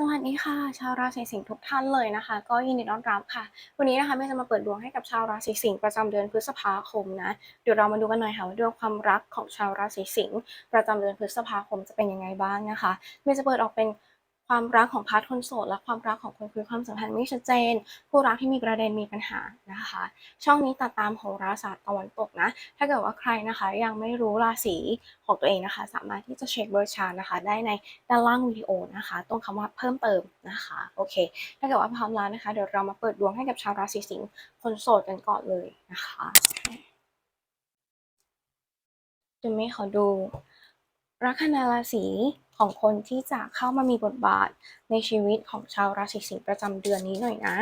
สวัสดีค่ะ ชาวราศีสิงห์ทุกท่านเลยนะคะ ก็ยินดีต้อนรับค่ะ วันนี้นะคะเมย์จะมาเปิดดวงให้กับชาวราศีสิงห์ประจำเดือนพฤษภาคมนะเดี๋ยวเรามาดูกันหน่อยค่ะว่าดวงความรักของชาวราศีสิงห์ประจำเดือนพฤษภาคมจะเป็นยังไงบ้างนะคะเมย์จะเปิดออกเป็น ความรักของพาร์ทคนโสดและความรักของคนคุยความสัมพันธ์ไม่ชัดเจนคู่รักที่มีประเด็นมีปัญหานะคะ ช่องนี้ตัดตามโหราศาสตร์ตะวันตกนะ ถ้าเกิดว่าใครนะคะยังไม่รู้ราศีของตัวเองนะคะ สามารถที่จะเช็คเบอร์ชานะคะ ได้ในด้านล่างวิดีโอนะคะ ตรงคำว่าเพิ่มเติมนะคะโอเค ถ้าเกิดว่าพร้อมแล้วนะคะเดี๋ยวเรามาเปิดดวงให้กับชาวราศีสิงห์คนโสดกันก่อนเลยนะคะจะไม่ขอดู ลัคนาราศี ของคนที่จะเข้ามามีบทบาทในชีวิตของชาวราศีสิงห์ประจำเดือนนี้หน่อยนะ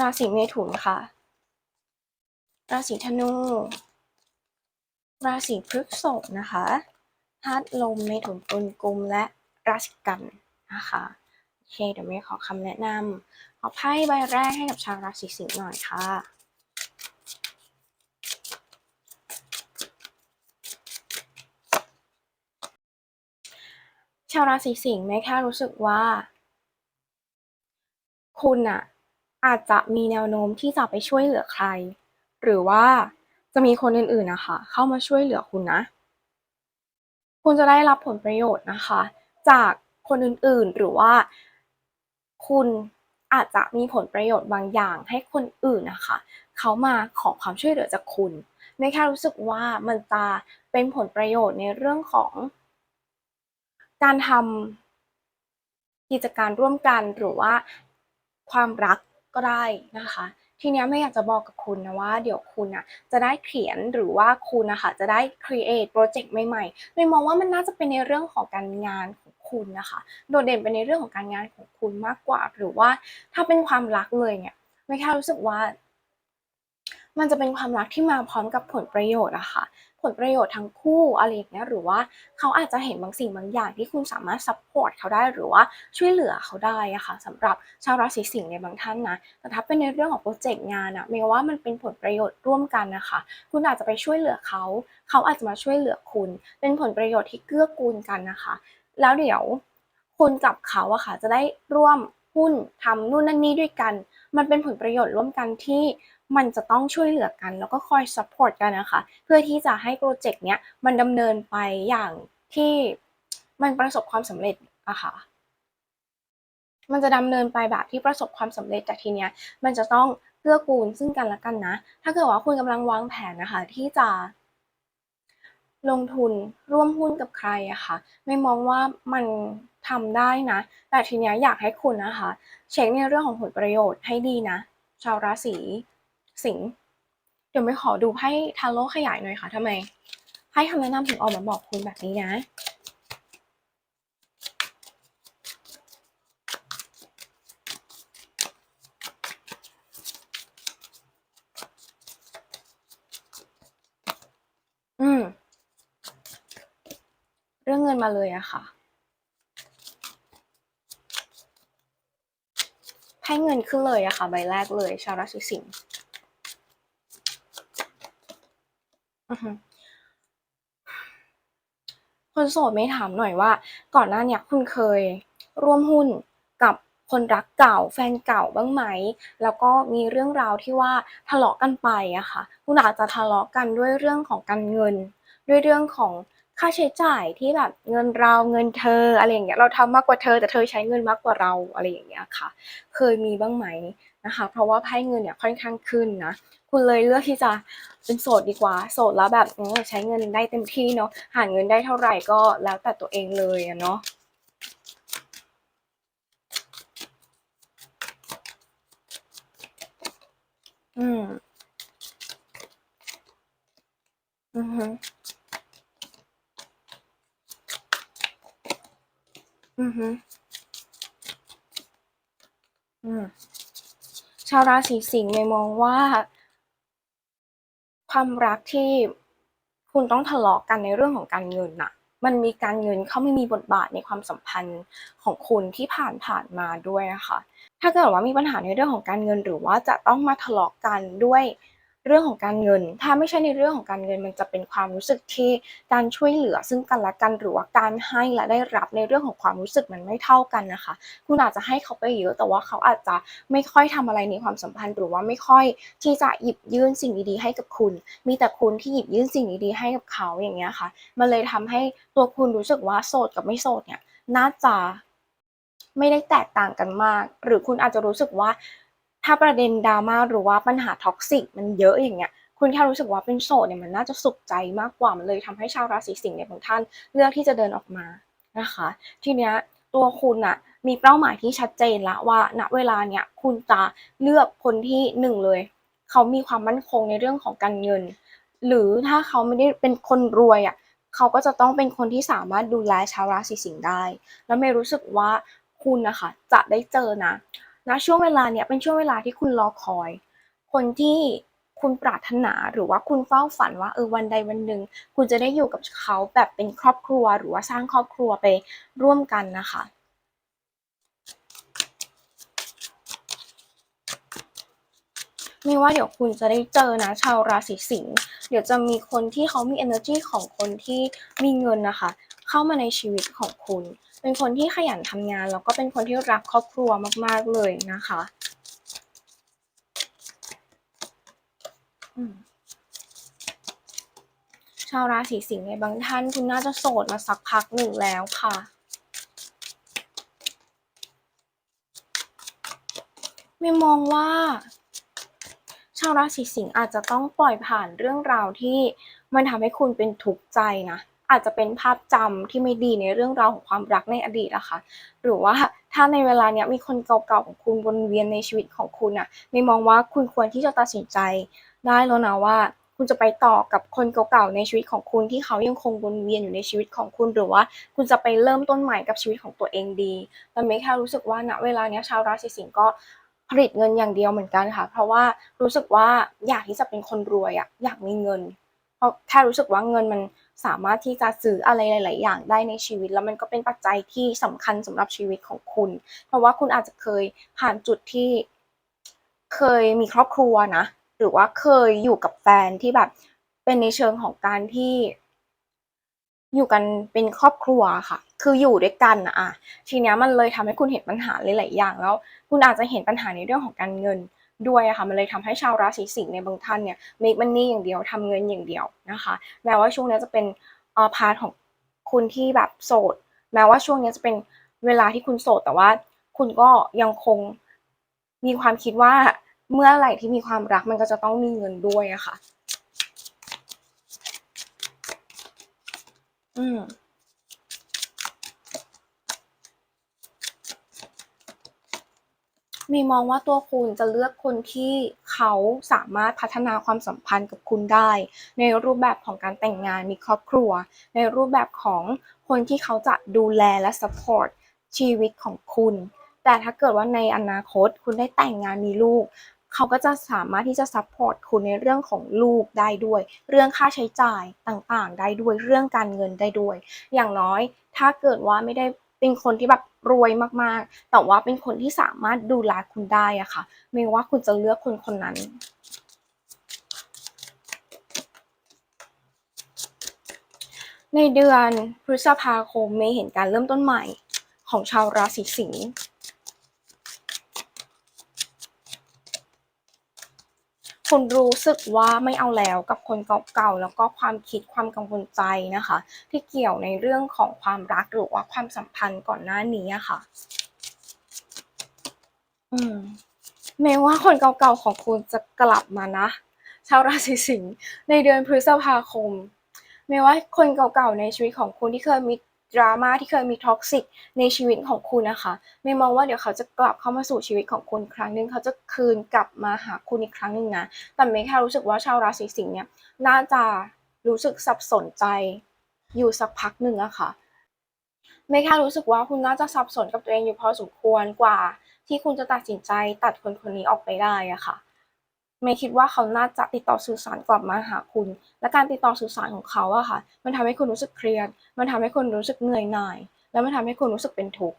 ราศีเมถุนค่ะ ราศีธนู ราศีพฤษภนะคะธาตุลมเมถุนตุลกุมและราศีกันนะคะโอเคเดี๋ยวเมย์ขอคำแนะนำขอไพ่ใบแรกให้กับชาวราศีสิงห์หน่อยค่ะ ชาวราศีสิงห์เมย์แค่รู้สึกว่า คุณอะอาจจะมีแนวโน้มที่จะไปช่วยเหลือใคร หรือว่าจะมีคนอื่นๆนะคะเข้ามาช่วยเหลือคุณนะ คุณจะได้รับผลประโยชน์นะคะ จากคนอื่นๆหรือว่า คุณอาจจะมีผลประโยชน์บางอย่างให้คนอื่นนะคะ เขามาขอความช่วยเหลือจากคุณไม่แค่รู้สึกว่ามันจะเป็นผลประโยชน์ในเรื่องของ การทำกิจการร่วมกันหรือว่าความรักก็ได้นะคะ ทีนี้ไม่อยากจะบอกกับคุณนะว่า เดี๋ยวคุณอะจะได้เขียนหรือว่าคุณนะคะจะได้ create โปรเจกต์ใหม่ๆเลยมองว่ามันน่าจะเป็นในเรื่องของการงานของคุณนะคะ โดดเด่นไปในเรื่องของการงานของคุณมากกว่า หรือว่าถ้าเป็นความรักเลยเนี่ยไม่แค่รู้สึกว่า มันจะเป็นความรักที่มาพร้อมกับผลประโยชน์อะค่ะ ผลประโยชน์ทั้งคู่อะไรอย่างเงี้ยหรือว่าเขาอาจจะเห็นบางสิ่งบางอย่างที่คุณสามารถซัพพอร์ตเขาได้หรือว่าช่วยเหลือเขาได้อะค่ะสำหรับชาวราศีสิงห์ในบางท่านนะแต่ถ้าเป็นในเรื่องของโปรเจกต์งานอะเมย์ว่ามันเป็นผลประโยชน์ร่วมกันนะคะ คุณอาจจะไปช่วยเหลือเขา เขาอาจจะมาช่วยเหลือคุณ เป็นผลประโยชน์ที่เกื้อกูลกันนะคะ แล้วเดี๋ยวคุณกับเขาอะค่ะจะได้ร่วมหุ้นทำนู่นนั่นนี่ด้วยกัน มันเป็นผลประโยชน์ร่วมกันที่ มันจะต้องช่วยเหลือกัน แล้วก็คอยซัพพอร์ตกันนะคะ เพื่อที่จะให้โปรเจกต์เนี้ยมันดำเนินไปอย่างที่มันประสบความสำเร็จอะค่ะมันจะดำเนินไปแบบที่ประสบความสำเร็จแต่ทีเนี้ย มันจะต้องเกื้อกูลซึ่งกันและกันนะ ถ้าเกิดว่าคุณกำลังวางแผนนะคะ ที่จะ ลงทุนร่วมหุ้นกับใครอะค่ะ ไม่มองว่ามันทำได้นะ แต่ทีเนี้ยอยากให้คุณนะคะ เช็คในเรื่องของผลประโยชน์ให้ดีนะ ชาวราศี สิงเดี๋ยวไม่ขอดูไพ่ทาโร่ขยายหน่อยค่ะทำไมไพ่คำแนะนำถึงออกมาบอกคุณแบบนี้นะอืม เรื่องเงินมาเลยอะค่ะให้เงินขึ้นเลยอะค่ะ ใบแรกเลย ชาวราศีสิงห์อือฮึ คนโสดไม่ถามหน่อยว่า ก่อนหน้าเนี้ยคุณเคยร่วมหุ้นกับคนรักเก่า แฟนเก่าบ้างไหม แล้วก็มีเรื่องราวที่ว่าทะเลาะกันไปอะค่ะ คุณอาจจะทะเลาะกันด้วยเรื่องของการเงิน ด้วยเรื่องของ ค่าใช้จ่ายที่แบบเงินเราเงินเธออะไรอย่างเงี้ยเราทำมากกว่าเธอแต่เธอใช้เงินมากกว่าเราอะไรอย่างเงี้ยค่ะ เคยมีบ้างไหมนะคะ เพราะว่าไพ่เงินเนี่ยค่อนข้างขึ้นนะคุณเลยเลือกที่จะเป็นโสดดีกว่า โสดแล้วแบบใช้เงินได้เต็มที่เนาะหาเงินได้เท่าไหร่ก็แล้วแต่ตัวเองเลยอะเนาะอืม อือฮึ อือฮึอืมชาวราศีสิงห์เมย์มองว่า ความรักที่คุณต้องทะเลาะกันในเรื่องของการเงินน่ะ มันมีการเงินเข้าไม่มีบทบาทในความสัมพันธ์ของคุณที่ผ่านผ่านมาด้วยนะคะ ถ้าเกิดว่ามีปัญหาในเรื่องของการเงินหรือว่าจะต้องมาทะเลาะกันด้วย เรื่องของการเงิน ถ้าไม่ใช่ในเรื่องของการเงิน มันจะเป็นความรู้สึกที่การช่วยเหลือซึ่งกันและกันหรือว่าการให้และได้รับในเรื่องของความรู้สึกมันไม่เท่ากันนะคะ คุณอาจจะให้เขาไปเยอะ แต่ว่าเขาอาจจะไม่ค่อยทำอะไรในความสัมพันธ์ หรือว่าไม่ค่อยที่จะหยิบยื่นสิ่งดีๆให้กับคุณ มีแต่คุณที่หยิบยื่นสิ่งดีๆให้กับเขาอย่างเงี้ยค่ะ มันเลยทำให้ตัวคุณรู้สึกว่าโสดกับไม่โสดเนี่ยน่าจะไม่ได้แตกต่างกันมาก หรือคุณอาจจะรู้สึกว่า ถ้าประเด็นดราม่าหรือว่าปัญหาท็อกซิกมันเยอะอย่างเงี้ยคุณแค่รู้สึกว่าเป็นโสดเนี่ยมันน่าจะสุขใจมากกว่ามันเลยทำให้ชาวราศีสิงห์เนี่ยบางท่านเลือกที่จะเดินออกมานะคะ ทีเนี้ยตัวคุณอะมีเป้าหมายที่ชัดเจนแล้วว่า ณเวลาเนี้ยคุณจะเลือกคนที่หนึ่งเลย เขามีความมั่นคงในเรื่องของการเงิน หรือถ้าเขาไม่ได้เป็นคนรวยอะเขาก็จะต้องเป็นคนที่สามารถดูแลชาวราศีสิงห์ได้ แล้วเมย์รู้สึกว่าคุณนะคะจะได้เจอนะ ณช่วงเวลาเนี้ยเป็นช่วงเวลาที่คุณรอคอย คนที่คุณปรารถนาหรือว่าคุณเฝ้าฝันว่าเออวันใดวันหนึ่ง คุณจะได้อยู่กับเขาแบบเป็นครอบครัวหรือว่าสร้างครอบครัวไปร่วมกันนะคะเมย์ว่าเดี๋ยวคุณจะได้เจอนะชาวราศีสิงห์เดี๋ยวจะมีคนที่เขามีเอเนอร์จีของคนที่มีเงินนะคะ เข้ามาในชีวิตของคุณ เป็นคนที่ขยันทำงาน แล้วก็เป็นคนที่รักครอบครัวมาก ๆ เลยนะคะชาวราศีสิงห์เนี่ยบางท่านคุณน่าจะโสดมาสักพักหนึ่งแล้วค่ะเมย์มองว่า ชาวราศีสิงห์อาจจะต้องปล่อยผ่านเรื่องราวที่มันทำให้คุณเป็นทุกข์ใจนะ อาจจะเป็นภาพจำที่ไม่ดีในเรื่องราวของความรักในอดีตอะค่ะหรือว่าถ้าในเวลาเนี้ยมีคนเก่าๆของคุณวนเวียนในชีวิตของคุณน่ะเมย์มองว่าคุณควรที่จะตัดสินใจได้แล้วนะว่าคุณจะไปต่อกับคนเก่าๆในชีวิตของคุณที่เขายังคงวนเวียนอยู่ในชีวิตของคุณ หรือว่าคุณจะไปเริ่มต้นใหม่กับชีวิตของตัวเองดีแต่เมย์แค่รู้สึกว่าณเวลาเนี้ยชาวราศีสิงห์ก็ผลิตเงินอย่างเดียวเหมือนกันค่ะ เพราะว่ารู้สึกว่าอยากที่จะเป็นคนรวยอะอยากมีเงิน เพราะแค่รู้สึกว่าเงินมัน สามารถที่จะซื้ออะไรหลาย ๆ อย่างได้ในชีวิต แล้วมันก็เป็นปัจจัยที่สำคัญสำหรับชีวิตของคุณ เพราะว่าคุณอาจจะเคยผ่านจุดที่เคยมีครอบครัวนะ หรือว่าเคยอยู่กับแฟนที่แบบเป็นในเชิงของการที่ อยู่กันเป็นครอบครัวค่ะ คืออยู่ด้วยกันน่ะทีนี้มันเลยทำให้คุณเห็นปัญหาหลาย ๆ อย่าง แล้ว คุณอาจจะเห็นปัญหาในเรื่องของการเงิน ด้วยอะค่ะมันเลยทำให้ชาวราศีสิงห์เนี่ยบางท่านเนี่ย make money อย่างเดียวทำเงินอย่างเดียวนะคะแม้ว่าช่วงนี้จะเป็นเอ่อพาร์ตของคุณที่แบบโสด แม้ว่าช่วงนี้จะเป็นเวลาที่คุณโสด แต่ว่าคุณก็ยังคงมีความคิดว่าเมื่อไหร่ที่มีความรักมันก็จะต้องมีเงินด้วยอะค่ะ อืม มย์มองว่าตัวคุณจะเลือกคนที่เขาสามารถพัฒนาความสัมพันธ์กับคุณได้ ในรูปแบบของการแต่งงานมีครอบครัว ในรูปแบบของคนที่เขาจะดูแลและซัปอร์ตชีวิตของคุณ แต่ถ้าเกิดว่าในอนาคตคุณได้แต่งงานมีลูก เขาก็จะสามารถที่จะซัปพอร์ตคุณในเรื่องของลูกได้ด้วย เรื่องค่าใช้จ่ายต่างๆ ได้ด้วยเรื่องการเงินได้ด้วย อย่างน้อยถ้าเกิดว่าไม่ได้ เป็นคนที่แบบรวยมากๆ แต่ว่าเป็นคนที่สามารถดูแลคุณได้อะค่ะ ไม่ว่าคุณจะเลือกคนคนนั้นในเดือนพฤษภาคมเมย์เห็นการเริ่มต้นใหม่ของชาวราศีสิงห์ คุณรู้สึกว่าไม่เอาแล้วกับคนเก่าๆแล้วก็ความคิดความกังวลใจนะคะ ที่เกี่ยวในเรื่องของความรักหรือว่าความสัมพันธ์ก่อนหน้านี้อะค่ะ อืมเมย์ว่าคนเก่าๆของคุณจะกลับมานะ ชาวราศีสิงห์ในเดือนพฤษภาคมเมย์ว่าคนเก่าๆในชีวิตของคุณที่เคยมี drama ที่เคยมี toxic ในชีวิตของคุณนะคะเมย์มองว่าเดี๋ยวเขาจะกลับเข้ามาสู่ชีวิตของคุณครั้งหนึ่งเขาจะคืนกลับมาหาคุณอีกครั้งหนึ่งนะ แต่เมย์แค่รู้สึกว่าชาวราศีสิงห์เนี่ยน่าจะรู้สึกสับสนใจอยู่สักพักหนึ่งอะค่ะเมย์แค่รู้สึกว่าคุณน่าจะสับสนกับตัวเองอยู่พอสมควรกว่า ที่คุณจะตัดสินใจตัดคนคนนี้ออกไปได้อะค่ะ เมย์คิดว่าเขาน่าจะติดต่อสื่อสารกลับมาหาคุณ และการติดต่อสื่อสารของเขาอะค่ะ มันทำให้คุณรู้สึกเครียด มันทำให้คุณรู้สึกเหนื่อยหน่าย แล้วมันทำให้คุณรู้สึกเป็นทุกข์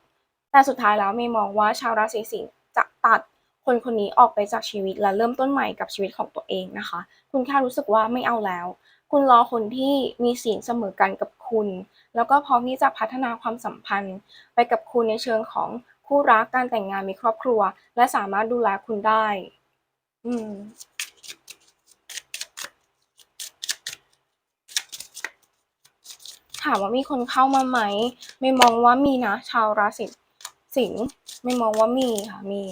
แต่สุดท้ายแล้วเมย์มองว่าชาวราศีสิงห์จะตัดคนคนนี้ออกไปจากชีวิตและเริ่มต้นใหม่กับชีวิตของตัวเองนะคะ คุณแค่รู้สึกว่าไม่เอาแล้ว คุณรอคนที่มีศีลเสมอกันกับคุณ แล้วก็พร้อมที่จะพัฒนาความสัมพันธ์ ไปกับคุณในเชิงของคู่รักการแต่งงานมีครอบครัว และสามารถดูแลคุณได้ อืมถามว่ามีคนเข้ามาไหม ไม่มองว่ามีนะ ชาวราศีสิงห์ไม่มองว่ามีค่ะ มี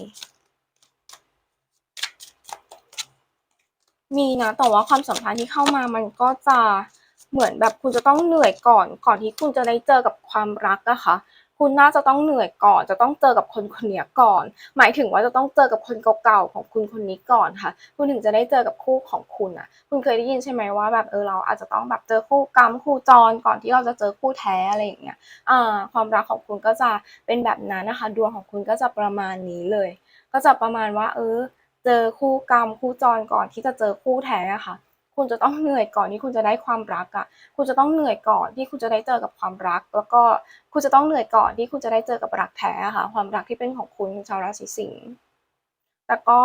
มีนะ แต่ว่าความสัมพันธ์ที่เข้ามามันก็จะเหมือนแบบคุณจะต้องเหนื่อยก่อน ก่อนที่คุณจะได้เจอกับความรักอะค่ะ คุณน่าจะต้องเหนื่อยก่อน จะต้องเจอกับคนคนเนี้ยก่อน หมายถึงว่าจะต้องเจอกับคนเก่าๆของคุณคนนี้ก่อนค่ะ คุณถึงจะได้เจอกับคู่ของคุณอะคุณเคยได้ยินใช่ไหมว่าแบบเออเราอาจจะต้องแบบเจอคู่กรรมคู่จรก่อนที่เราจะเจอคู่แท้อะไรอย่างเงี้ยอ่าความรักของคุณก็จะเป็นแบบนั้นนะคะ ดวงของคุณก็จะประมาณนี้เลย ก็จะประมาณว่า เออ เจอคู่กรรมคู่จรก่อนที่จะเจอคู่แท้อะค่ะ คุณจะต้องเหนื่อยก่อนที่คุณจะได้ความรักอะคุณจะต้องเหนื่อยก่อนที่คุณจะได้เจอกับความรัก แล้วก็คุณจะต้องเหนื่อยก่อนที่คุณจะได้เจอกับรักแท้ค่ะ ความรักที่เป็นของคุณชาวราศีสิงห์แต่ก็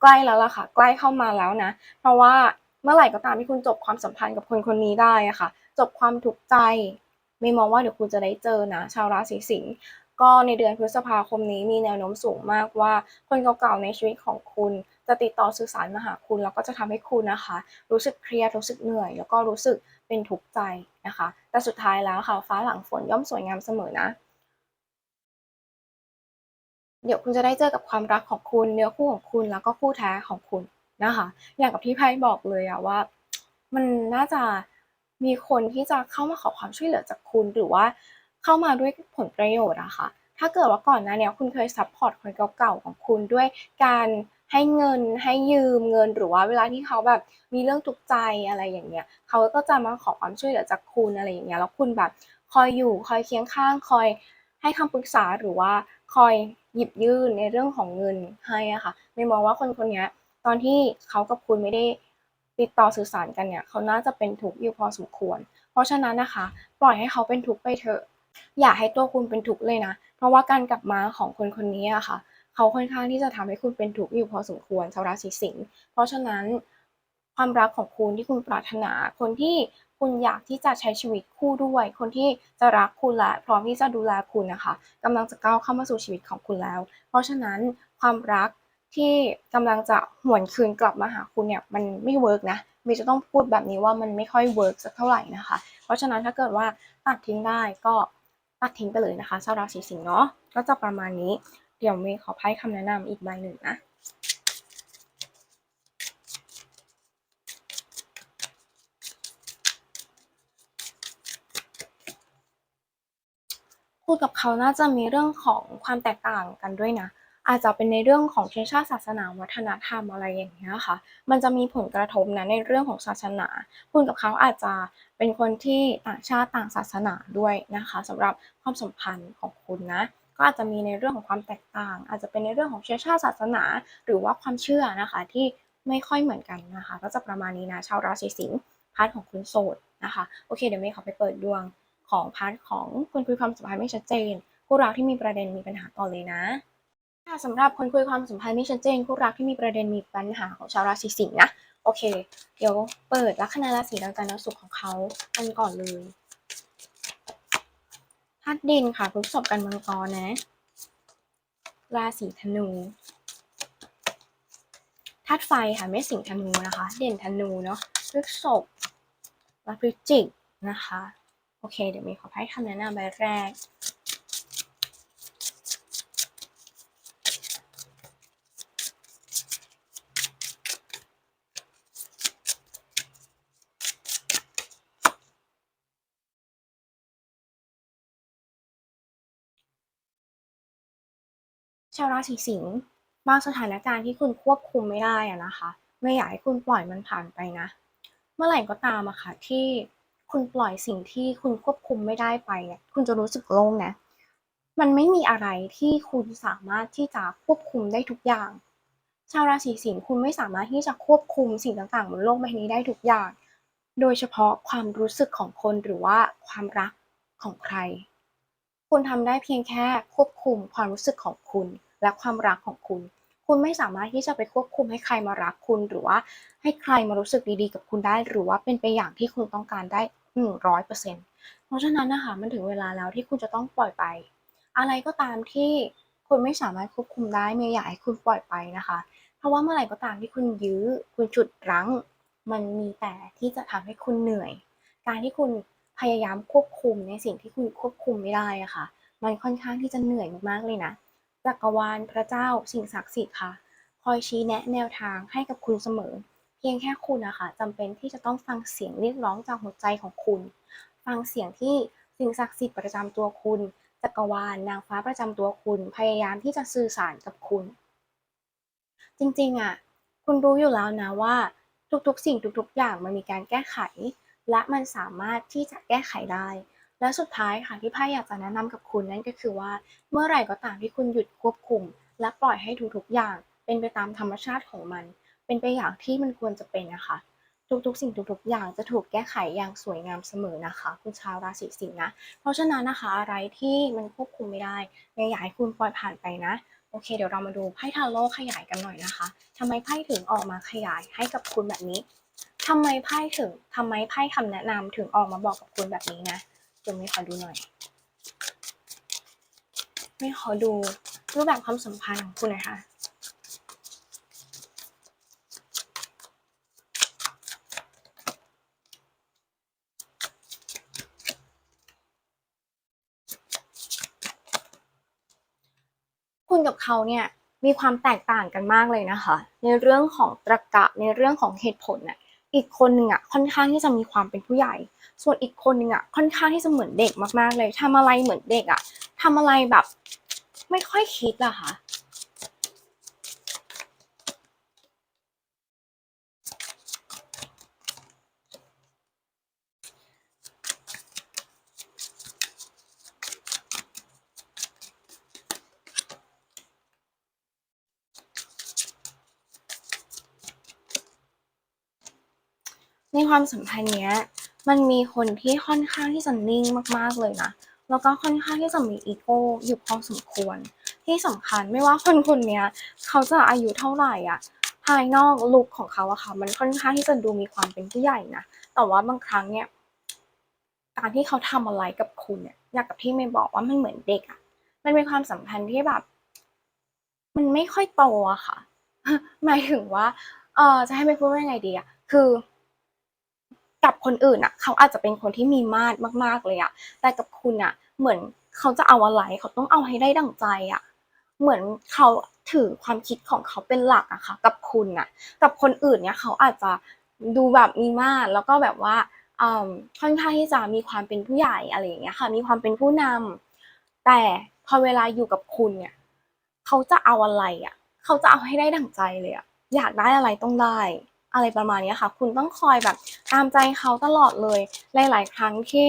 ใกล้แล้วล่ะค่ะ ใกล้เข้ามาแล้วนะ เพราะว่าเมื่อไหร่ก็ตามที่คุณจบความสัมพันธ์กับคนคนนี้ได้อะค่ะ จบความถูกข์ใจ ไม่มองว่าเดี๋ยวคุณจะได้เจอนะ ชาวราศีสิงห์ก็ในเดือนพฤษภาคมนี้มีแนวโน้มสูงมากว่า คนเก่าๆในชีวิตของคุณ จะติดต่อสื่อสารมาหาคุณ แล้วก็จะทำให้คุณนะคะ รู้สึกเครียดรู้สึกเหนื่อย แล้วก็รู้สึกเป็นทุกข์ใจนะคะ แต่สุดท้ายแล้วค่ะฟ้าหลังฝนย่อมสวยงามเสมอนะเดี๋ยวคุณจะได้เจอกับความรักของคุณเนื้อคู่ของคุณแล้วก็คู่แท้ของคุณนะคะ อย่างกับที่ไพ่บอกเลยอะว่า มันน่าจะมีคนที่จะเข้ามาขอความช่วยเหลือจากคุณหรือว่าเข้ามาด้วยผลประโยชน์อะค่ะถ้าเกิดว่าก่อนหน้าเนี้ยคุณเคยซัปพอร์ตคนเก่าๆของคุณด้วยการ ให้เงินให้ยืมเงินหรือว่าเวลาที่เขาแบบมีเรื่องทุกข์ใจอะไรอย่างเงี้ยเขาก็จะมาขอความช่วยเหลือจากคุณอะไรอย่างเงี้ยแล้วคุณแบบคอยอยู่คอยเคียงข้างคอยให้คำปรึกษาหรือว่าคอยหยิบยื่นในเรื่องของเงินให้อะค่ะไม่มองว่าคนคนนี้ตอนที่เขากับคุณไม่ได้ติดต่อสื่อสารกันเนี่ยเขาน่าจะเป็นทุกข์อยู่พอสมควร เพราะฉะนั้นนะคะ ปล่อยให้เขาเป็นทุกข์ไปเถอะ อย่าให้ตัวคุณเป็นทุกข์เลยนะ เพราะว่าการกลับมาของคนคนนี้อะค่ะ เขาค่อนข้างที่จะทำให้คุณเป็นทุกข์อยู่พอสมควรชาวราศีสิงห์เพราะฉะนั้นความรักของคุณที่คุณปรารถนา คนที่คุณอยากที่จะใช้ชีวิตคู่ด้วย คนที่จะรักคุณและพร้อมที่จะดูแลคุณนะคะกำลังจะก้าวเข้ามาสู่ชีวิตของคุณแล้ว เพราะฉะนั้นความรักที่กำลังจะหวนคืนกลับมาหาคุณเนี่ยมันไม่เวิร์กนะมย์จะต้องพูดแบบนี้ว่ามันไม่ค่อยเวิร์กสักเท่าไหร่นะคะ เพราะฉะนั้นถ้าเกิดว่าตัดทิ้งได้ก็ตัดทิ้งไปเลยนะคะชาวราศีสิงห์เนาะก็จะประมาณนี้ ดี๋ยวเมย์ขอไพ่คำแนะนำอีกใบหนึ่งนะคุณกับเขาน่าจะมีเรื่องของความแตกต่างกันด้วยนะ อาจจะเป็นในเรื่องของเชื้อชาติศาสนาวัฒนธรรมอะไรอย่างเงี้ยค่ะ มันจะมีผลกระทบนะในเรื่องของศาสนาคุณกับเขาอาจจะเป็นคนที่ต่างชาติต่างศาสนาด้วยนะคะสำหรับความสัมพันธ์ของคุณนะ ก็อาจจะมีในเรื่องของความแตกต่าง อาจจะเป็นในเรื่องของเชื้อชาติศาสนา หรือว่าความเชื่อนะคะที่ไม่ค่อยเหมือนกันนะคะ ก็จะประมาณนี้นะชาวราศีสิงห์พาร์ทของคุณโสดนะคะโอเคเดี๋ยวเมย์ขอไปเปิดดวงของพาร์ทของคนคุยความสัมพันธ์ไม่ชัดเจนคู่รักที่มีประเด็นมีปัญหาต่อเลยนะค่ะสำหรับคนคุยความสัมพันธ์ไม่ชัดเจนคู่รักที่มีประเด็นมีปัญหาของชาวราศีสิงห์นะโอเค เดี๋ยวเปิดลัคนาราศีดังจันทร์สุขของเขากันก่อนเลย ธาตุดินค่ะพฤษภกันมังกรนะ ราศีธนูธาตุไฟค่ะไม่สิงห์ธนูนะคะ เด่นธนูเนาะพฤษภและพฤจิกนะคะ โอเค เดี๋ยวมีขอไพ่คำแนะนำใบแรก ชาวราศีสิงห์บางสถานการณ์ที่คุณควบคุมไม่ได้อะนะคะ ไม่อยากให้คุณปล่อยมันผ่านไปนะ เมื่อไหร่ก็ตามอะค่ะที่คุณปล่อยสิ่งที่คุณควบคุมไม่ได้ไปเนี่ยคุณจะรู้สึกโล่งนะ มันไม่มีอะไรที่คุณสามารถที่จะควบคุมได้ทุกอย่าง ชาวราศีสิงห์คุณไม่สามารถที่จะควบคุมสิ่งต่างๆบนโลกใบนี้ได้ทุกอย่าง โดยเฉพาะความรู้สึกของคนหรือว่าความรักของใคร คุณทำได้เพียงแค่ควบคุมความรู้สึกของคุณ และความรักของคุณ คุณไม่สามารถที่จะไปควบคุมให้ใครมารักคุณ หรือว่าให้ใครมารู้สึกดีๆ กับคุณได้ หรือว่าเป็นไปอย่างที่คุณต้องการได้100%เปอร์เซ็นต์เพราะฉะนั้นนะคะมันถึงเวลาแล้วที่คุณจะต้องปล่อยไป อะไรก็ตามที่คุณไม่สามารถควบคุมได้เมย์อยากให้คุณปล่อยไปนะคะ เพราะว่าเมื่อไหร่ก็ตามที่คุณยื้อ คุณฉุดรั้ง มันมีแต่ที่จะทำให้คุณเหนื่อย การที่คุณ พยายามควบคุมในสิ่งที่คุณควบคุมไม่ได้อะค่ะ มันค่อนข้างที่จะเหนื่อยมากๆเลยนะจักรวาลพระเจ้าสิ่งศักดิ์สิทธิ์ค่ะ คอยชี้แนะแนวทางให้กับคุณเสมอ เพียงแค่คุณอะค่ะจำเป็นที่จะต้องฟังเสียงเรียกร้องจากหัวใจของคุณ ฟังเสียงที่สิ่งศักดิ์สิทธิ์ประจำตัวคุณจักรวาลนางฟ้าประจำตัวคุณพยายามที่จะสื่อสารกับคุณ จริงๆอะคุณรู้อยู่แล้วนะว่าทุกๆ สิ่งทุกๆ อย่างมันมีการแก้ไข และมันสามารถที่จะแก้ไขได้ และสุดท้ายค่ะที่ไพ่อยากจะแนะนำกับคุณนั่นก็คือว่า เมื่อไหร่ก็ตามที่คุณหยุดควบคุม และปล่อยให้ทุกๆอย่าง เป็นไปตามธรรมชาติของมัน เป็นไปอย่างที่มันควรจะเป็นนะคะ ทุกๆ สิ่งทุกๆ อย่างจะถูกแก้ไขอย่างสวยงามเสมอนะคะ คุณชาวราศีสิงห์นะ เพราะฉะนั้นนะคะอะไรที่มันควบคุมไม่ได้เมย์อยากให้คุณปล่อยผ่านไปนะโอเคเดี๋ยวเรามาดูไพ่ทาโร่ขยายกันหน่อยนะคะทำไมไพ่ถึงออกมาขยายให้กับคุณแบบนี้ ทำไมไพ่ถึงทำไมไพ่คำแนะนำถึงออกมาบอกกับคุณแบบนี้นะเดี๋ยวเมย์ขอดูหน่อยเมย์ขอดูรูปแบบความสัมพันธ์ของคุณหน่อยค่ะคุณกับเขาเนี่ยมีความแตกต่างกันมากเลยนะคะ ในเรื่องของตรรกะในเรื่องของเหตุผลน่ะ อีกคนหนึ่งอะค่อนข้างที่จะมีความเป็นผู้ใหญ่ ส่วนอีกคนหนึ่งอะค่อนข้างที่จะเหมือนเด็กมากๆเลยทำอะไรเหมือนเด็กอะทำอะไรแบบ ไม่ค่อยคิดอะค่ะ ความสัมพันธ์เนี้ย มันมีคนที่ค่อนข้างที่จะนิ่งมากๆเลยนะ แล้วก็ค่อนข้างที่จะมีอีโก้อยู่พอสมควร ที่สำคัญไม่ว่าคนคนเนี้ยเขาจะอายุเท่าไหร่อะ ภายนอกลุคของเขาอะค่ะ มันค่อนข้างที่จะดูมีความเป็นผู้ใหญ่นะ แต่ว่าบางครั้งเนี่ยการที่เขาทำอะไรกับคุณเนี่ยอย่างกับที่เมย์บอกว่ามันเหมือนเด็กอะมันเป็นความสัมพันธ์ที่แบบ มันไม่ค่อยโตอะค่ะ หมายถึงว่า เออจะให้เมย์พูดว่าไงดีอะคือ กับคนอื่นอะเขาอาจจะเป็นคนที่มีมาดมาก ๆเลยอะแต่กับคุณอะเหมือนเขาจะเอาอะไรเขาต้องเอาให้ได้ดั่งใจอะเหมือนเขาถือความคิดของเขาเป็นหลักอะค่ะ กับคุณอะกับคนอื่นเนี่ยเขาอาจจะดูแบบมีมาดแล้วก็แบบว่าอืมค่อนข้างที่จะมีความเป็นผู้ใหญ่อะไรอย่างเงี้ยค่ะ มีความเป็นผู้นำแต่พอเวลาอยู่กับคุณเนี่ยเขาจะเอาอะไรอะเขาจะเอาให้ได้ดั่งใจเลยอะอยากได้อะไรต้องได้ อะไรประมาณนี้ค่ะ คุณต้องคอยแบบตามใจเขาตลอดเลย หลาย ๆ ครั้งที่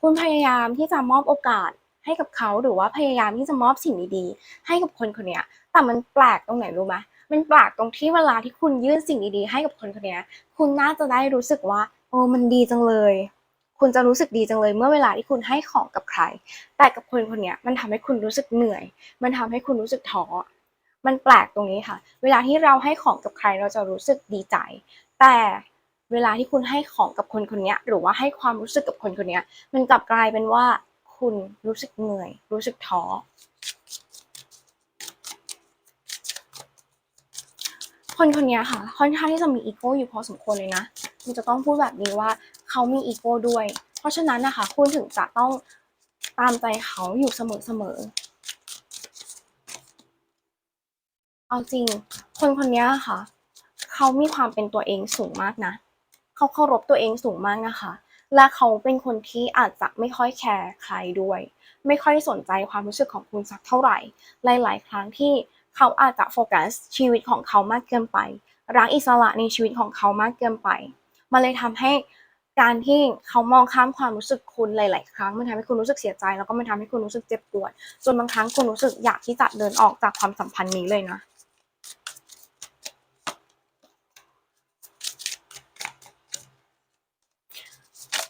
คุณพยายามที่จะมอบโอกาสให้กับเขาหรือว่าพยายามที่จะมอบสิ่งดีๆให้กับคนคนนี้แต่มันแปลกตรงไหนรู้ไหมมันแปลกตรงที่เวลาที่คุณยื่นสิ่งดีๆให้กับคนคนนี้คุณน่าจะได้รู้สึกว่าโอ้มันดีจังเลย คุณจะรู้สึกดีจังเลยเมื่อเวลาที่คุณให้ของกับใคร แต่กับคนคนนี้มันทำให้คุณรู้สึกเหนื่อย มันทำให้คุณรู้สึกท้อ มันแปลกตรงนี้ค่ะ เวลาที่เราให้ของกับใครเราจะรู้สึกดีใจ แต่เวลาที่คุณให้ของกับคนคนนี้หรือว่าให้ความรู้สึกกับคนคนนี้มันกลับกลายเป็นว่า คุณรู้สึกเหนื่อย รู้สึกท้อคนคนนี้ค่ะค่อนข้างที่จะมีอีโก้อยู่พอสมควรเลยนะคุณจะต้องพูดแบบนี้ว่าเขามีอีโก้ด้วย เพราะฉะนั้นนะคะ คุณถึงจะต้องตามใจเขาอยู่เสมอๆ เอาจริง คนคนนี้ค่ะ เขามีความเป็นตัวเองสูงมากนะ เขาเคารพตัวเองสูงมากนะคะ และเขาเป็นคนที่อาจจะไม่ค่อยแคร์ใครด้วย ไม่ค่อยสนใจความรู้สึกของคุณสักเท่าไหร่ หลาย ๆ ครั้งที่เขาอาจจะโฟกัสชีวิตของเขามากเกินไป รักอิสระในชีวิตของเขามากเกินไป มันเลยทำให้การที่เขามองข้ามความรู้สึกคุณหลาย ๆ ครั้งมันทำให้คุณรู้สึกเสียใจ แล้วก็มันทำให้คุณรู้สึกเจ็บปวดจนบางครั้งคุณรู้สึกอยากที่จะเดินออกจากความสัมพันธ์นี้เลยนะ เอ่ม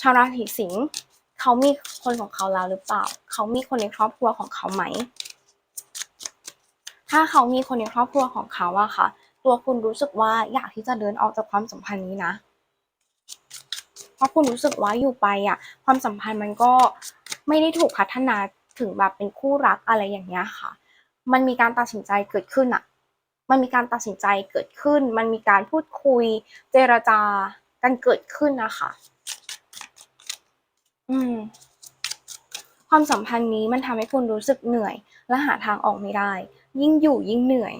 ชาวราศีสิงห์เขามีคนของเขาแล้วหรือเปล่า เขามีคนในครอบครัวของเขาไหม ถ้าเขามีคนในครอบครัวของเขาอะค่ะ ตัวคุณรู้สึกว่าอยากที่จะเดินออกจากความสัมพันธ์นี้นะ เพราะคุณรู้สึกว่าอยู่ไปอะความสัมพันธ์มันก็ไม่ได้ถูกพัฒนาถึงแบบเป็นคู่รักอะไรอย่างเงี้ยค่ะ มันมีการตัดสินใจเกิดขึ้นอะมันมีการตัดสินใจเกิดขึ้น มันมีการพูดคุย เจรจา กันเกิดขึ้นนะคะ อืม ความสัมพันธ์นี้มันทำให้คุณรู้สึกเหนื่อย และหาทางออกไม่ได้ ยิ่งอยู่ยิ่งเหนื่อย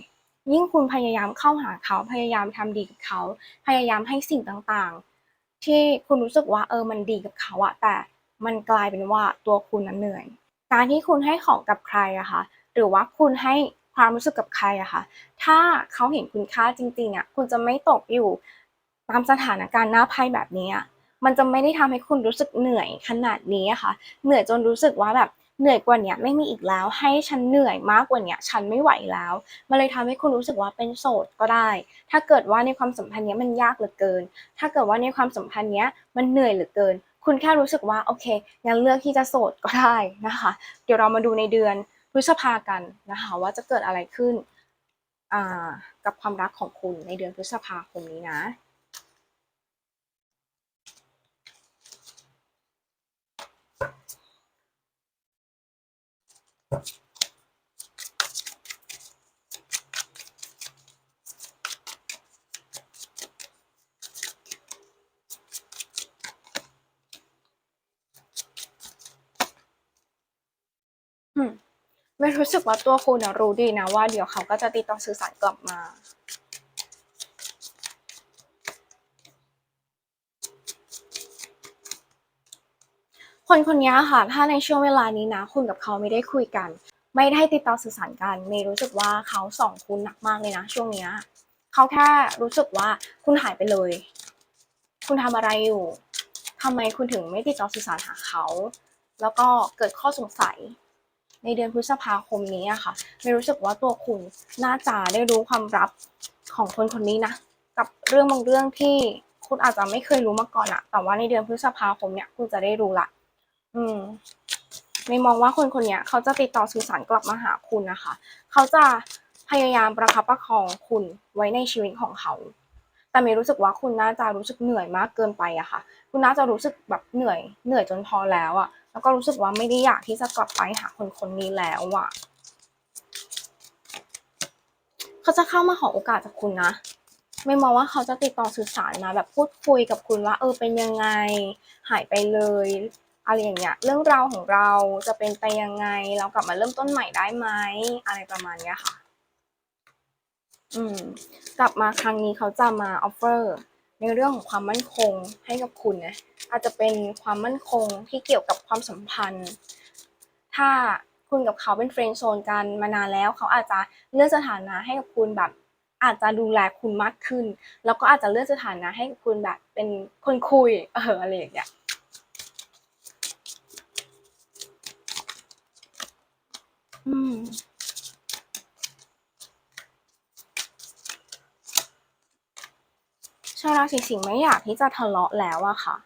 ยิ่งคุณพยายามเข้าหาเขาพยายามทำดีกับเขา พยายามให้สิ่งต่างๆ ที่คุณรู้สึกว่าเออมันดีกับเขาอะแต่มันกลายเป็นว่าตัวคุณนั้นเหนื่อย การที่คุณให้ของกับใครอะคะหรือว่าคุณให้ความรู้สึกกับใครอะคะถ้าเขาเห็นคุณค่าจริงๆอะคุณจะไม่ตกอยู่ ตามสถานการณ์หน้าไพ่แบบนี้อะมันจะไม่ได้ทำให้คุณรู้สึกเหนื่อยขนาดนี้ค่ะ เหนื่อยจนรู้สึกว่าแบบเหนื่อยกว่านี้ไม่มีอีกแล้ว ให้ฉันเหนื่อยมากกว่านี้ฉันไม่ไหวแล้วมันเลยทำให้คุณรู้สึกว่าเป็นโสดก็ได้ ถ้าเกิดว่าในความสัมพันธ์เนี้ยมันยากเหลือเกิน ถ้าเกิดว่าในความสัมพันธ์เนี้ยมันเหนื่อยเหลือเกิน คุณแค่รู้สึกว่าโอเคงั้นเลือกที่จะโสดก็ได้นะคะ เดี๋ยวเรามาดูในเดือนพฤษภากันนะคะว่าจะเกิดอะไรขึ้นอ่ากับความรักของคุณในเดือนพฤษภาคมนี้นะ ไม่รู้สึกว่าตัวคุณนะรู้ดีนะว่าเดี๋ยวเขาก็จะติดต่อสื่อสารกลับมา คนคนนี้ค่ะ ถ้าในช่วงเวลานี้นะคุณกับเขาไม่ได้คุยกัน ไม่ได้ติดต่อสื่อสารกันเมย์รู้สึกว่าเขาส่องคุณหนักมากเลยนะ ช่วงเนี้ยเขาแค่รู้สึกว่าคุณหายไปเลย คุณทำอะไรอยู่ทำไมคุณถึงไม่ติดต่อสื่อสารหาเขา แล้วก็เกิดข้อสงสัย ในเดือนพฤษภาคมนี้อะค่ะไม่รู้สึกว่าตัวคุณน่าจะได้รู้ความลับของคนคนนี้นะกับเรื่องบางเรื่องที่คุณอาจจะไม่เคยรู้มาก่อนอะแต่ว่าในเดือนพฤษภาคมเนี่ยคุณจะได้รู้ละ อืมไม่มองว่าคนคนเนี้ยเขาจะติดต่อสื่อสารกลับมาหาคุณนะคะ เขาจะพยายามประคับประคองคุณไว้ในชีวิตของเขา แต่เมย์รู้สึกว่าคุณน่าจะรู้สึกเหนื่อยมากเกินไปอะค่ะ คุณน่าจะรู้สึกแบบเหนื่อย เหนื่อยจนพอแล้วอะแล้วก็รู้สึกว่าไม่ได้อยากที่จะกลับไปหาคนคนนี้แล้วอะเขาจะเข้ามาขอโอกาสจากคุณนะ ไม่มองว่าเขาจะติดต่อสื่อสารมาแบบพูดคุยกับคุณว่า เออเป็นยังไง หายไปเลย อะไรอย่างเงี้ยเรื่องราวของเราจะเป็นไปยังไง เรากลับมาเริ่มต้นใหม่ได้ไหมอะไรประมาณเนี้ยค่ะ อืม กลับมาครั้งนี้เขาจะมาออฟเฟอร์ในเรื่องของความมั่นคงให้กับคุณนะอาจจะเป็นความมั่นคงที่เกี่ยวกับความสัมพันธ์ ถ้าคุณกับเขาเป็นเฟรนด์โซนกันมานานแล้วเขาอาจจะเลื่อนสถานะให้กับคุณแบบ อาจจะดูแลคุณมากขึ้น แล้วก็อาจจะเลื่อนสถานะให้กับคุณแบบเป็นคนคุยเอออะไรอย่างเงี้ย อืมชาวราศีสิงห์ไม่อยากที่จะทะเลาะแล้วอะค่ะ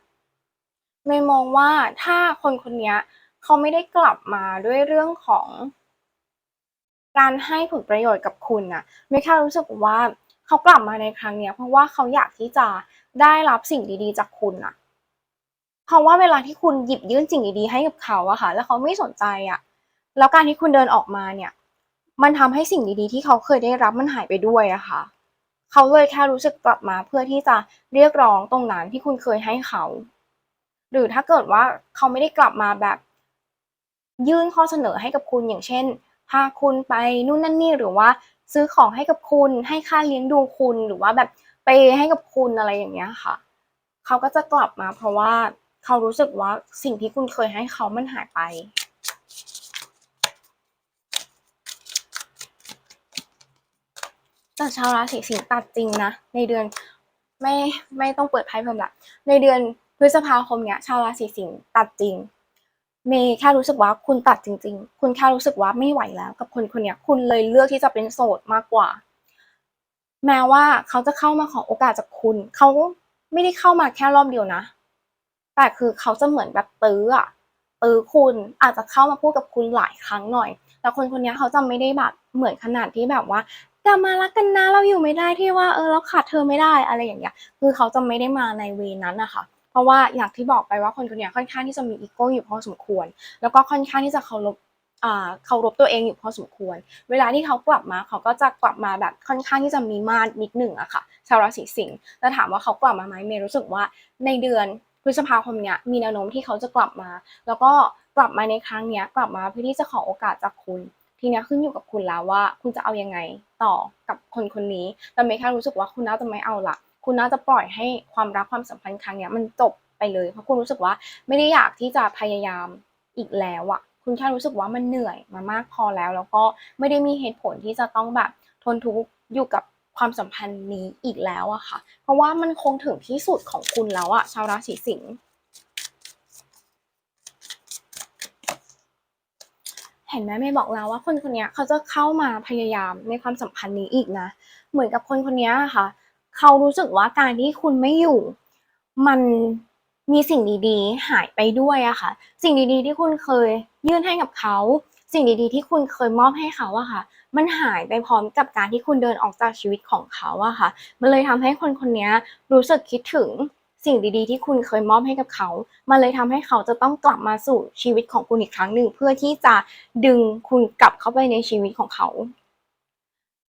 ไม่มองว่าถ้าคนคนนี้เขาไม่ได้กลับมาด้วยเรื่องของการให้ผลประโยชน์กับคุณนะไม่แค่รู้สึกว่าเขากลับมาในครั้งนี้เพราะว่าเขาอยากที่จะได้รับสิ่งดีๆ จากคุณนะเพราะว่าเวลาที่คุณหยิบยื่นสิ่งดีๆให้กับเขาอะค่ะ แล้วเขาไม่สนใจอะ แล้วการที่คุณเดินออกมาเนี่ย มันทำให้สิ่งดีๆ ที่เขาเคยได้รับมันหายไปด้วยอะค่ะ เขาเลยแค่รู้สึกกลับมาเพื่อที่จะเรียกร้องตรงนั้นที่คุณเคยให้เขา หรือถ้าเกิดว่าเขาไม่ได้กลับมาแบบ ยื่นข้อเสนอให้กับคุณอย่างเช่นพาคุณไปนู่นนั่นนี่หรือว่าซื้อของให้กับคุณให้ค่าเลี้ยงดูคุณหรือว่าแบบไปให้กับคุณอะไรอย่างเงี้ยค่ะ เขาก็จะกลับมาเพราะว่าเขารู้สึกว่าสิ่งที่คุณเคยให้เขามันหายไป แต่ชาวราศีสิงห์ตัดจริงนะ ในเดือนไม่ไม่ต้องเปิดไพ่เพิ่มละ ในเดือนพฤษภาคมเนี้ยชาวราศีสิงห์ตัดจริงเมย์แค่รู้สึกว่าคุณตัดจริง ๆ คุณแค่รู้สึกว่าไม่ไหวแล้ว กับคนคนเนี้ยคุณเลยเลือกที่จะเป็นโสดมากกว่า แม้ว่าเขาจะเข้ามาขอโอกาสจากคุณ เขาไม่ได้เข้ามาแค่รอบเดียวนะ แต่คือเขาจะเหมือนแบบตื้ออะตื้อคุณอาจจะเข้ามาพูดกับคุณหลายครั้งหน่อย แต่คนคนเนี้ยเขาจะไม่ได้แบบเหมือนขนาดที่แบบว่า กลับมารักกันนะเราอยู่ไม่ได้ที่ว่าเออเราขาดเธอไม่ได้อะไรอย่างเงี้ยคือเขาจะไม่ได้มาในเวนั้นนะคะเพราะว่าอย่างที่บอกไปว่าคนคนเนี้ยค่อนข้างที่จะมีอีโก้อยู่พอสมควร แล้วก็ค่อนข้างที่จะเคารพอ่าเคารพตัวเองอยู่พอสมควร เวลาที่เขากลับมาเขาก็จะกลับมาแบบค่อนข้างที่จะมีมาดนิดหนึ่งอะค่ะชาวราศีสิงห์แต่ถามว่าเขากลับมาไหมเมย์รู้สึกว่าในเดือนพฤษภาคมเนี้ยมีแนวโน้มที่เขาจะกลับมา แล้วก็กลับมาในครั้งเนี้ยกลับมาเพื่อที่จะขอโอกาสจากคุณ ทีนี้ขึ้นอยู่กับคุณแล้วว่า คุณจะเอายังไงต่อกับคนคนนี้แต่เมย์แค่รู้สึกว่าคุณน่าจะไม่เอาละคุณน่าจะปล่อยให้ความรักความสัมพันธ์ครั้งนี้มันจบไปเลยเพราะคุณรู้สึกว่าไม่ได้อยากที่จะพยายามอีกแล้วอะคุณแค่รู้สึกว่ามันเหนื่อยมามากพอแล้ว แล้วก็ไม่ได้มีเหตุผลที่จะต้องแบบทนทุกข์อยู่กับความสัมพันธ์นี้อีกแล้วอะค่ะ เพราะว่ามันคงถึงที่สุดของคุณแล้วอะชาวราศีสิงห์ ห็นไหมเมย์บอกแล้วว่าคนคนนี้เขาจะเข้ามาพยายามในความสัมพันธ์นี้อีกนะ เหมือนกับคนคนนี้ค่ะเขารู้สึกว่าการที่คุณไม่อยู่ มันมีสิ่งดีๆ หายไปด้วยอะค่ะ สิ่งดีๆ ที่คุณเคยยื่นให้กับเขา สิ่งดีๆ ที่คุณเคยมอบให้เขาอะค่ะ มันหายไปพร้อมกับการที่คุณเดินออกจากชีวิตของเขาอะค่ะ มันเลยทำให้คนคนนี้รู้สึกคิดถึง สิ่งดีๆ ที่คุณเคยมอบให้กับเขา มันเลยทำให้เขาจะต้องกลับมาสู่ชีวิตของคุณอีกครั้งหนึ่ง เพื่อที่จะดึงคุณกลับเข้าไปในชีวิตของเขา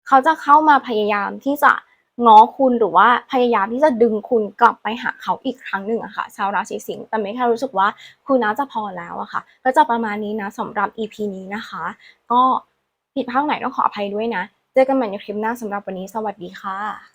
เขาจะเข้ามาพยายามที่จะง้อคุณหรือว่าพยายามที่จะดึงคุณกลับไปหาเขาอีกครั้งหนึ่งอะค่ะ ชาวราศีสิงห์แต่ไม่แค่รู้สึกว่าคุณน่าจะพอแล้วอะค่ะ ก็จะประมาณนี้นะสำหรับ EP นี้นะคะ ก็ผิดพลาดไหนต้องขออภัยด้วยนะ เจอกันใหม่ในคลิปหน้าสำหรับวันนี้สวัสดีค่ะ